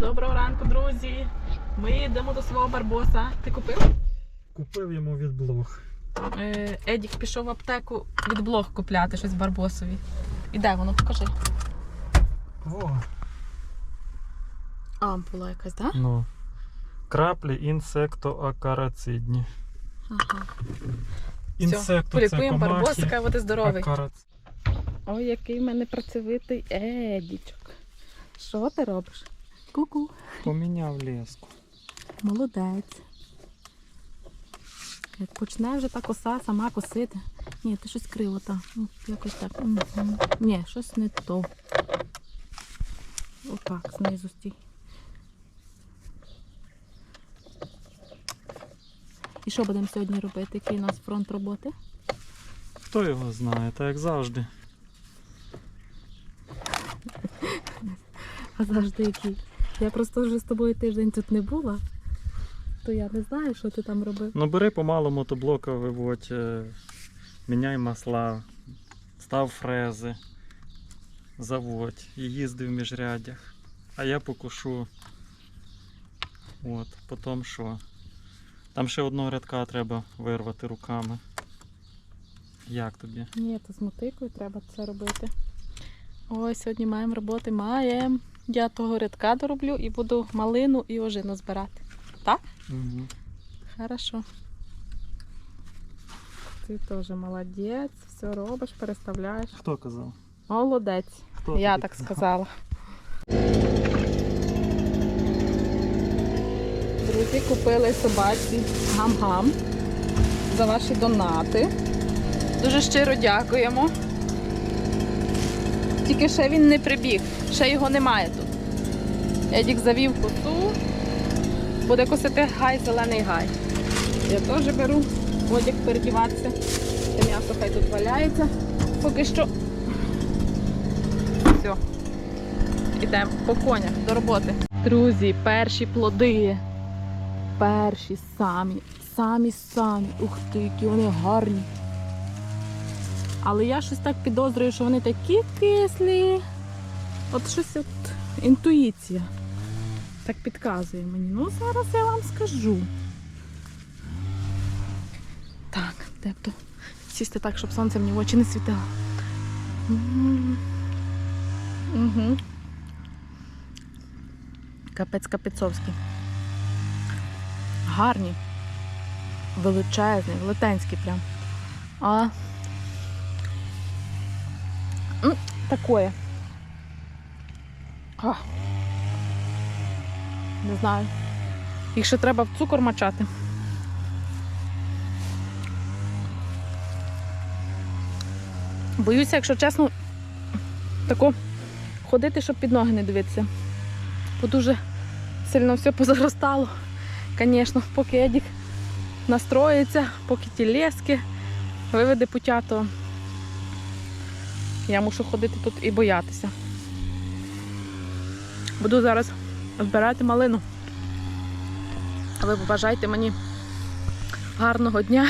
Доброго ранку, друзі. Ми йдемо до свого барбоса. Ти купив? Купив йому від блог. Е, Едік пішов в аптеку від блог купляти щось барбосові. І де воно? Покажи. О, Ампула якась, так? Да? ну. Краплі інсектоакарацидні. Ага. Інсекто це Полікуємо барбосика, бо ти здоровий. акарац- Ой, який в мене працьовитий Едічок. Що ти робиш? Ку-ку. Поміняв леску. Молодець. Як почне вже та коса сама косити. Ні, ти щось криво там. Ну, якось так. Мгм. Ні, щось не то. Отак, знизу стій. І що будемо сьогодні робити? Який у нас фронт роботи? Хто його знає, так як завжди. А завжди який. Я просто вже з тобою тиждень тут не була, то я не знаю, що ти там робив. Ну бери помалу мотоблока виводь, е, міняй масла, став фрези, заводь і їзди в міжрядях. А я покушу. От, потім що? Там ще одного рядка треба вирвати руками. Як тобі? Ні, то з мотикою треба це робити. Ой, сьогодні маємо роботи, маємо. Я того рядка дороблю і буду малину і ожину збирати. Угу. Хорошо. Ти теж молодець, все робиш, переставляєш. Хто казав? Молодець. Хто Я так казав? сказала. Друзі, купили собаці гам-гам за ваші донати. Дуже щиро дякуємо. Тільки ще він не прибіг, ще його немає тут. Едік завів косу, буде косити гай, зелений гай. Я теж беру одяг передіватися. Це м'ясо хай тут валяється. Поки що все. Ідемо по конях до роботи. Друзі, перші плоди. Перші самі, самі самі. Ух ти, які вони гарні. Але я щось так підозрюю, що вони такі кислі. От щось от інтуїція. Так підказує мені. Ну, зараз я вам скажу. Так, б сісти так, щоб сонце мені в очі не світило. Угу. Капець капецовський. Гарні. Величезні, велетенські прям. А. Такое. А. Не знаю. Їх ще треба в цукор мачати. Боюся, якщо чесно, тако ходити, щоб під ноги не дивитися. Бо дуже сильно все позаростало. Звісно, поки Едік настроїться, поки ті лески виведе путя, я мушу ходити тут і боятися. Буду зараз збирати малину. Ви побажайте мені гарного дня,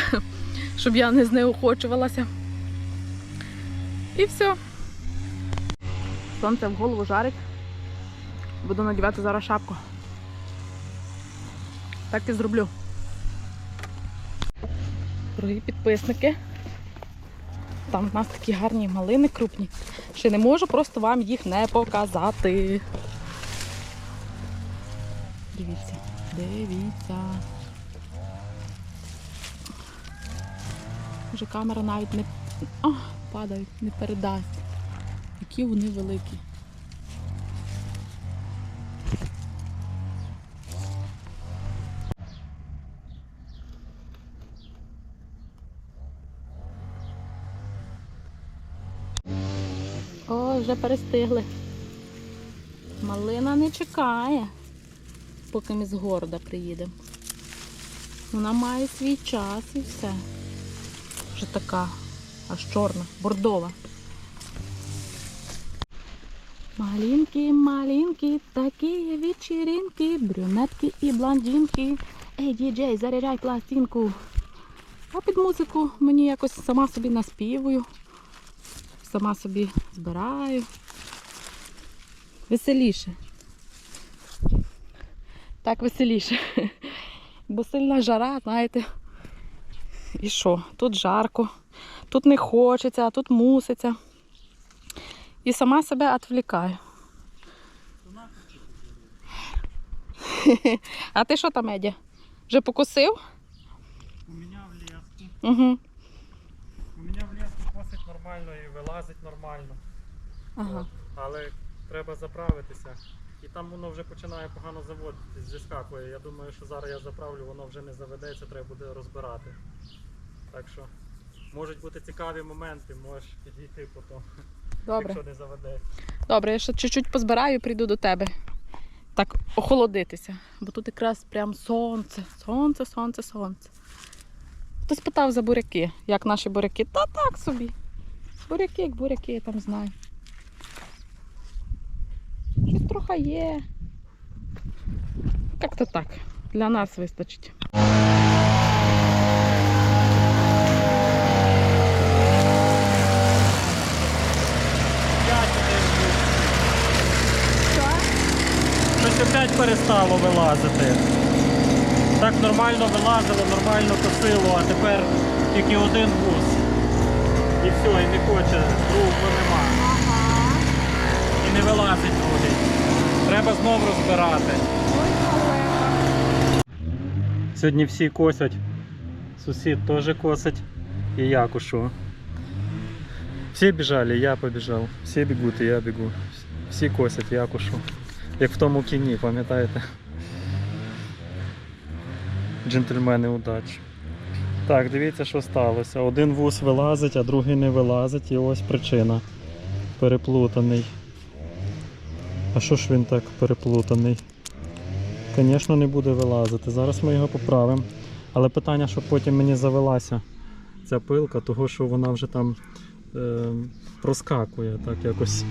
щоб я не знеохочувалася. І все. Сонце в голову жарить. Буду надівати зараз шапку. Так і зроблю. Дорогі підписники. Там в нас такі гарні малини крупні. Ще не можу просто вам їх не показати. Дивіться, дивіться. Вже камера навіть не О, падають, не передасть. Які вони великі. О, вже перестигли. Малина не чекає, поки ми з города приїдемо. Вона має свій час і все. Вже така, аж чорна, бордова. Малинки, малинки, такі вечеринки, брюнетки і блондинки. Ей, діджей, заряджай пластинку. А під музику мені якось сама собі наспівую, сама собі збираю. Веселіше. так веселіше. Бо сильна жара, знаєте. І що? Тут жарко, тут не хочеться, а тут муситься. І сама себе відвлікаю. А ти що там, Едя? Вже покусив? У мене в леску. Угу. У мене в леску косить нормально і вилазить нормально. Ага. От. Але треба заправитися. І там воно вже починає погано заводитись, зіскакує. Я думаю, що зараз я заправлю, воно вже не заведеться, треба буде розбирати. Так що можуть бути цікаві моменти, можеш підійти потім, Добре. якщо не заведеться. Добре, я ще чуть-чуть позбираю і прийду до тебе. Так, охолодитися. Бо тут якраз прям сонце, сонце, сонце, сонце. Хтось питав за буряки, як наші буряки. Та так собі. Буряки, як буряки, я там знаю. Щось трохи є. Як то так. Для нас вистачить. Щось опять перестало вилазити. Так нормально вилазило, нормально косило, а тепер тільки один вуз. І все, і не хоче, другого нема. І не вилазить другий. Треба знов розбирати. Сьогодні всі косять. Сусід теж косить. І я кушу. Всі біжали, я побіжав. Всі бігуть, і я бігу. Всі косять, я кушу. Як в тому кіні, пам'ятаєте? Джентльмени удачі. Так, дивіться, що сталося. Один вуз вилазить, а другий не вилазить, і ось причина. Переплутаний. А що ж він так переплутаний? Звісно, не буде вилазити. Зараз ми його поправимо. Але питання, щоб потім мені завелася ця пилка, того що вона вже там е, проскакує так якось.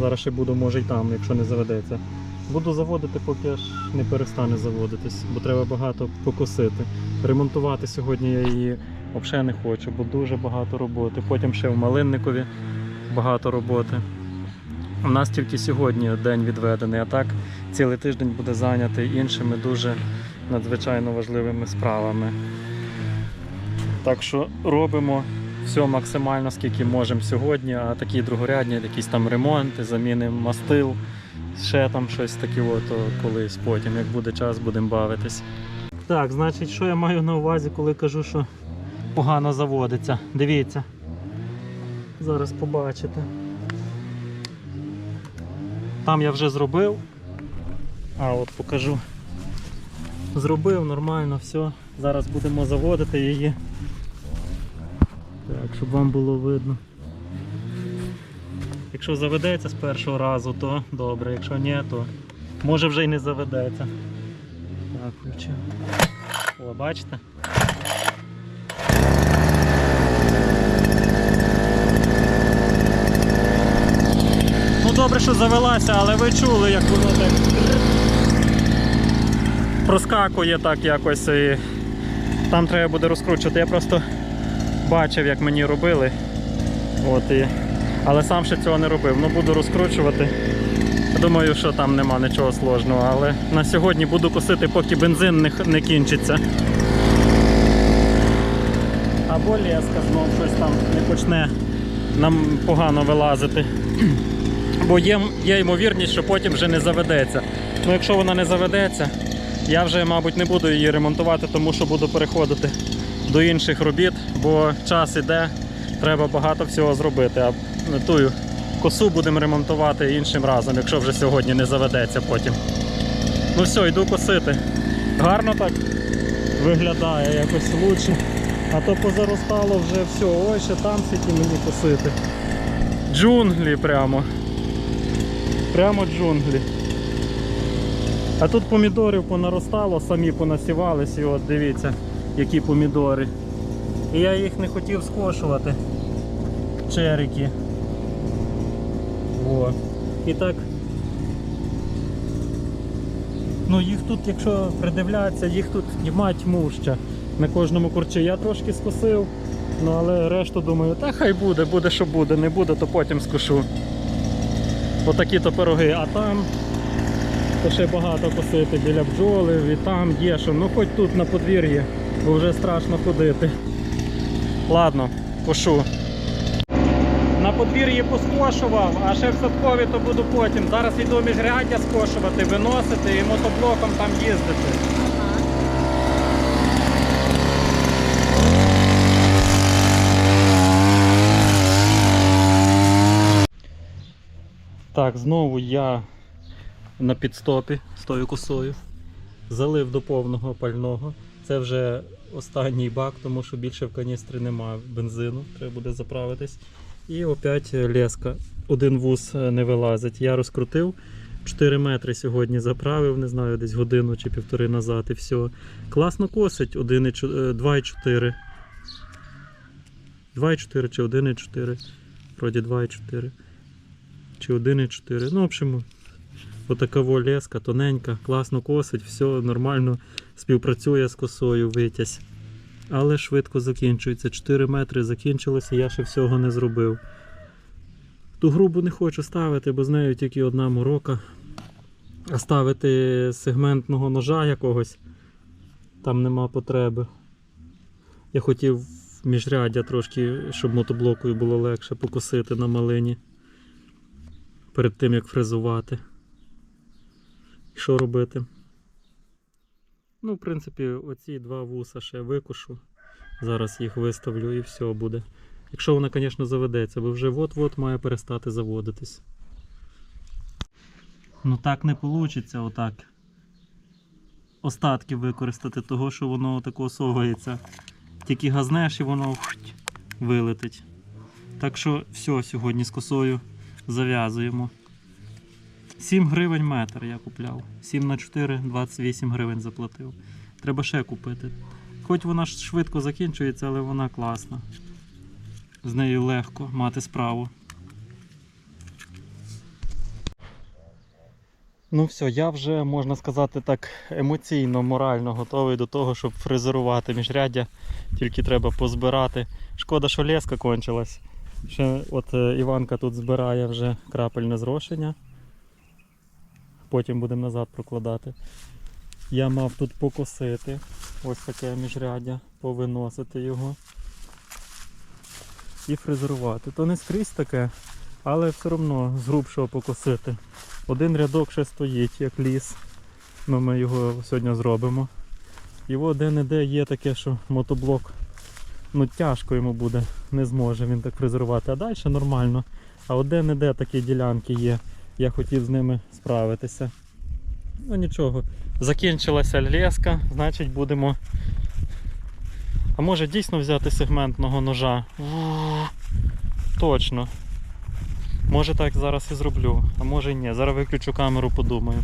Зараз ще буду, може й там, якщо не заведеться. Буду заводити, поки аж не перестане заводитись, бо треба багато покосити. Ремонтувати сьогодні я її взагалі не хочу, бо дуже багато роботи. Потім ще в Малинникові багато роботи. У нас тільки сьогодні день відведений, а так цілий тиждень буде зайнятий іншими дуже надзвичайно важливими справами. Так що робимо все максимально, скільки можемо сьогодні, а такі другорядні, якісь там ремонти, заміни мастил, ще там щось таке, от, колись потім, як буде час, будемо бавитись. Так, значить, що я маю на увазі, коли кажу, що погано заводиться. Дивіться. Зараз побачите. Там я вже зробив. А от покажу. Зробив нормально, все. Зараз будемо заводити її. Так, щоб вам було видно. Якщо заведеться з першого разу, то добре, якщо ні, то може вже й не заведеться. Так, включив. О, бачите? Ну добре, що завелася, але ви чули, як воно так проскакує так якось. І там треба буде розкручувати. Я просто бачив, як мені робили. От, і... Але сам ще цього не робив. Ну буду розкручувати. Думаю, що там нема нічого сложного, але на сьогодні буду косити, поки бензин не, не кінчиться. Або леска знов щось там не почне нам погано вилазити. Бо є, є ймовірність, що потім вже не заведеться. Ну якщо вона не заведеться, я вже, мабуть, не буду її ремонтувати, тому що буду переходити до інших робіт, бо час іде, треба багато всього зробити. Тую косу будемо ремонтувати іншим разом, якщо вже сьогодні не заведеться потім. Ну все, йду косити. Гарно так виглядає якось лучше. А то позаростало вже все, ось ще там скільки мені косити. Джунглі прямо. Прямо джунглі. А тут помідорів понаростало, самі понасівались, і от дивіться, які помідори. І я їх не хотів скошувати. Черики. О. І так. Ну їх тут, якщо придивлятися, їх тут нема тьмуща. На кожному курчі я трошки скосив, ну але решту думаю, та хай буде, буде що буде, не буде, то потім скошу. Отакі то пироги, а там То ще багато косити біля бджоли, і там є що. Ну хоч тут на подвір'ї, бо вже страшно ходити. Ладно, кошу. Подвір'ї поскошував, а ще в садкові то буду потім. Зараз йду міжряддя скошувати, виносити і мотоблоком там їздити. Так, знову я на підстопі з тою косою. Залив до повного пального. Це вже останній бак, тому що більше в каністри немає бензину, треба буде заправитись. І опять леска. Один вуз е, не вилазить. Я розкрутив 4 метри сьогодні заправив, не знаю, десь годину чи півтори назад і все. Класно косить 1,4, е, 2,4. 2,4 чи 1,4. Вроді 2,4. Чи 1,4. Ну, в общем, отакова леска, тоненька, класно косить, все нормально співпрацює з косою витязь. Але швидко закінчується. 4 метри закінчилося, я ще всього не зробив. Ту грубу не хочу ставити, бо з нею тільки одна морока. А ставити сегментного ножа якогось там нема потреби. Я хотів міжряддя трошки, щоб мотоблокою було легше покосити на малині перед тим як фрезувати. І що робити? Ну, в принципі, оці два вуса ще викушу. Зараз їх виставлю і все буде. Якщо вона, звісно, заведеться, бо вже от-от має перестати заводитись. Ну так не вийде, отак. Остатки використати того, що воно тако совається. Тільки газнеш і воно вилетить. Так що все сьогодні з косою зав'язуємо. 7 гривень метр я купляв. 7 на 4 28 гривень заплатив. Треба ще купити. Хоч вона швидко закінчується, але вона класна. З нею легко мати справу. Ну все, я вже, можна сказати так, емоційно, морально готовий до того, щоб фрезерувати міжряддя. Тільки треба позбирати. Шкода, що леска кончилась. Ще от е, Іванка тут збирає вже крапельне зрошення. Потім будемо назад прокладати. Я мав тут покосити ось таке міжряддя, повиносити його і фрезерувати. То не скрізь таке, але все одно з грубшого покосити. Один рядок ще стоїть, як ліс. Ну, ми його сьогодні зробимо. От де-не-де є таке, що мотоблок ну, тяжко йому буде, не зможе він так фрезерувати. А далі нормально. А от де-не-де такі ділянки є. Я хотів з ними справитися. Ну нічого. Закінчилася леска, значить будемо. А може дійсно взяти сегментного ножа? Точно. Може так зараз і зроблю, а може ні. Зараз виключу камеру, подумаю.